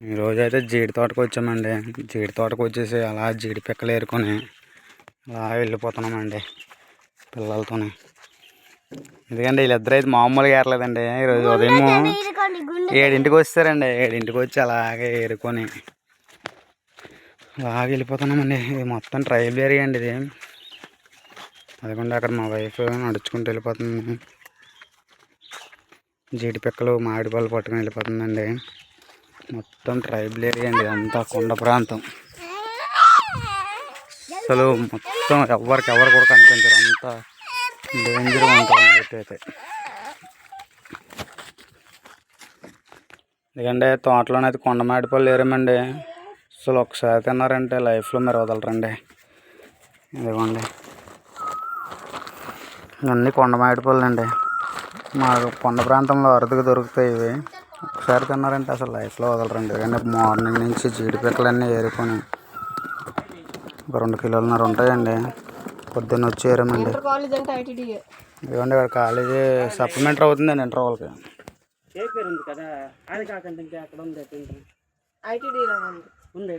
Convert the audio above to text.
ఈరోజు అయితే జీడి తోటకు వచ్చామండి. జీడి తోటకు వచ్చేసి అలా జీడి పిక్కలు ఏరుకొని అలా వెళ్ళిపోతున్నామండి పిల్లలతోనే. ఎందుకంటే వీళ్ళిద్దరు అయితే మామూలుగా ఏరలేదండి. ఈరోజు ఉదయం ఏడింటికి వచ్చారండి ఏడింటికి వచ్చి అలాగే ఏరుకొని అలాగే వెళ్ళిపోతున్నామండి. ఇది మొత్తం ట్రైబల్ ఏరియా అండి ఇది. అదిగోండి అక్కడ మా వైఫ్ నడుచుకుంటూ వెళ్ళిపోతుంది. జీడి పిక్కలు మామిడి పళ్ళు పట్టుకొని వెళ్ళిపోతుందండి. మొత్తం ట్రైబల్ ఏరియా అండి అంతా కొండ ప్రాంతం. అసలు మొత్తం ఎవరికి ఎవరు కూడా కనిపించరు అంతా డేంజర్గా ఉంటుంది నైట్ అయితే ఎందుకంటే తోటలోనైతే కొండ మామిడి పళ్ళు అసలు ఒకసారి తిన్నారంటే లైఫ్లో మీరు వదలరండి. ఇదిగోండి. ఇవన్నీ కొండ మామిడి పళ్ళు అండి మాకు కొండ ప్రాంతంలో అరుదుగా దొరుకుతాయి ఇవి. ఒకసారి తిన్నారంటే అసలు లైఫ్లో వదలరండి. ఎందుకంటే మార్నింగ్ నుంచి జీడి పిక్కలన్నీ ఏరుకొని ఒక రెండు కిలోలున్నర ఉంటాయండి. పొద్దున్న వచ్చి ఏరామండి. కాలేజ్ అంటే ఐటీడీఏ ఇదిగోండి ఇక్కడ కాలేజీ సప్లిమెంటరీ అవుతుందండి ఇంటర్ వాళ్ళకి. పేరు ఉంది కదా? అది కాకుండా ఇంకా అక్కడ ఉంది? ఐటీడీలో ఉంది? ఉంది